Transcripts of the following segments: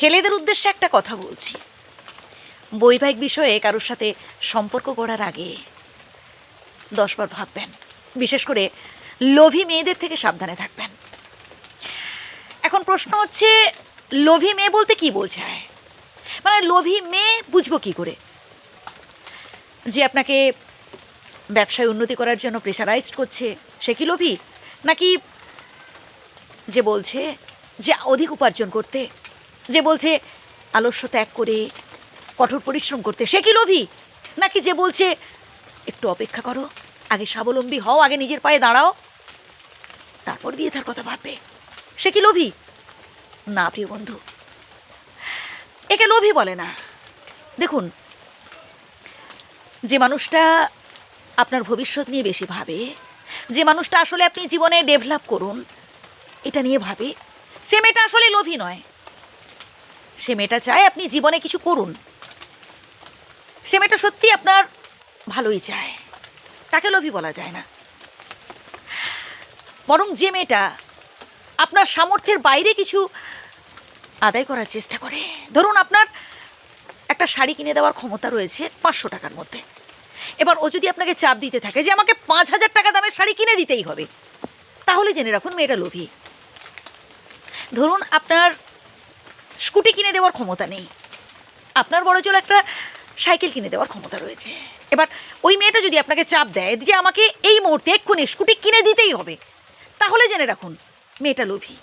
ছেলেদের উদ্দেশ্যে একটা কথা বলছি। বৈবাহিক বিষয়ে কারোর সাথে সম্পর্ক করার আগে দশবার ভাববেন, বিশেষ করে লোভী মেয়েদের থেকে সাবধানে থাকবেন। এখন প্রশ্ন হচ্ছে, লোভী মেয়ে বলতে কি বোঝায়? মানে লোভী মেয়ে বুঝব কি করে? যে আপনাকে ব্যবসায় উন্নতি করার জন্য প্রেশারাইজড করছে, সে কি লোভী? নাকি যে বলছে যে অধিক উপার্জন করতে যে বলছে, আলস্য ত্যাগ করে কঠোর পরিশ্রম করতে। সে কি লোভী? নাকি যে বলছে, একটু অপেক্ষা করো, আগে স্বাবলম্বী হও, আগে নিজের পায়ে দাঁড়াও, তারপর বিয়ে তার কথা ভাববে। সে কি লোভী? না, প্রিয় বন্ধু। একে লোভী বলে না। দেখুন, যে মানুষটা আপনার ভবিষ্যৎ নিয়ে বেশি ভাবে, যে মানুষটা আসলে আপনি জীবনে ডেভেলপ করুন, এটা নিয়ে ভাবে সে মেয়েটা আসলে লোভী নয়। সে মেয়েটা চায় আপনি জীবনে কিছু করুন। সে মেয়েটা সত্যি আপনার ভালোই চায়। তাকে লোভী বলা যায় না। বরং যে মেয়েটা আপনার সামর্থ্যের বাইরে কিছু আদায় করার চেষ্টা করে। ধরুন আপনার একটা শাড়ি কিনে দেওয়ার ক্ষমতা রয়েছে পাঁচশো টাকার মধ্যে। এবার ও যদি আপনাকে চাপ দিতে থাকে যে আমাকে পাঁচ হাজার টাকা দামের শাড়ি কিনে দিতেই হবে, তাহলে জেনে রাখুন মেয়েটা লোভী। ধরুন আপনার স্কুটি কিনে দেওয়ার ক্ষমতা নেই। আপনার বড় জোর একটা সাইকেল কিনে দেওয়ার ক্ষমতা রয়েছে। এবার ওই মেয়েটা যদি আপনাকে চাপ দেয় যে আমাকে এই মুহূর্তে এক্ষুনি স্কুটি কিনে দিতেই হবে, তাহলে জেনে রাখুন মেয়েটা লোভী।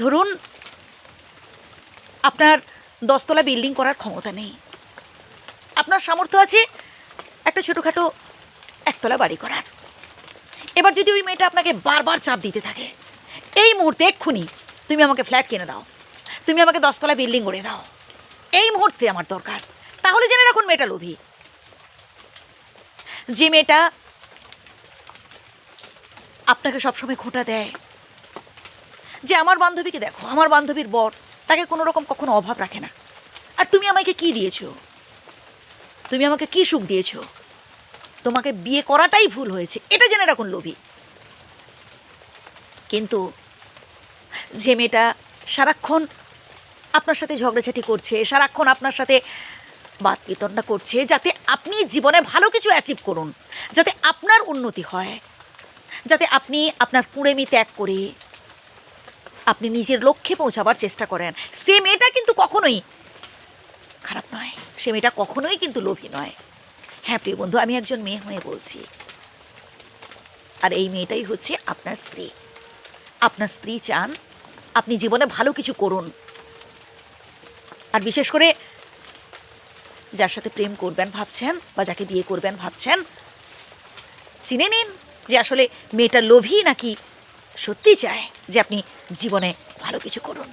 ধরুন আপনার দশতলা বিল্ডিং করার ক্ষমতা নেই। আপনার সামর্থ্য আছে একটা ছোটোখাটো একতলা বাড়ি করার। এবার যদি ওই মেয়েটা আপনাকে বারবার চাপ দিতে থাকে, এই মুহূর্তে এক্ষুনি তুমি আমাকে ফ্ল্যাট কিনে দাও। তুমি আমাকে দশতলা বিল্ডিং করে দাও। এই মুহূর্তে আমার দরকার। তাহলে জেনে রাখুন মেয়েটা লোভী। যে মেয়েটা আপনাকে সবসময় খোঁটা দেয়, যে আমার বান্ধবীকে দেখো, আমার বান্ধবীর বর, তাকে কোনো রকম কখনো অভাব রাখে না। আর তুমি আমাকে কি দিয়েছ? তুমি আমাকে কি সুখ দিয়েছ? তোমাকে বিয়ে করাটাই ভুল হয়েছে। এটা জেনে রাখুন লোভী। কিন্তু যে মেয়েটা সারাক্ষণ আপনার সাথে ঝগড়াঝাটি করছে, সারাক্ষণ আপনার সাথে বাদ বিতণ্ডা করছে, যাতে আপনি জীবনে ভালো কিছু অ্যাচিভ করুন, যাতে আপনার উন্নতি হয়, যাতে আপনি আপনার কুঁড়েমি ত্যাগ করে আপনি নিজের লক্ষ্যে পৌঁছাবার চেষ্টা করেন। সে মেয়েটা কিন্তু কখনোই খারাপ নয়, সে মেয়েটা কখনোই কিন্তু লোভী নয়। হ্যাঁ প্রিয় বন্ধু, আমি একজন মেয়ে হয়ে বলছি। আর এই মেয়েটাই হচ্ছে আপনার স্ত্রী। আপনার স্ত্রী চান আপনি জীবনে ভালো কিছু করুন। আর বিশেষ করে যার সাথে প্রেম করবেন ভাবছেন বা যাকে বিয়ে করবেন ভাবছেন, চিনে নিন যে আসলে মেয়েটা লোভী নাকি সত্যি চায় যে আপনি জীবনে ভালো কিছু করুন।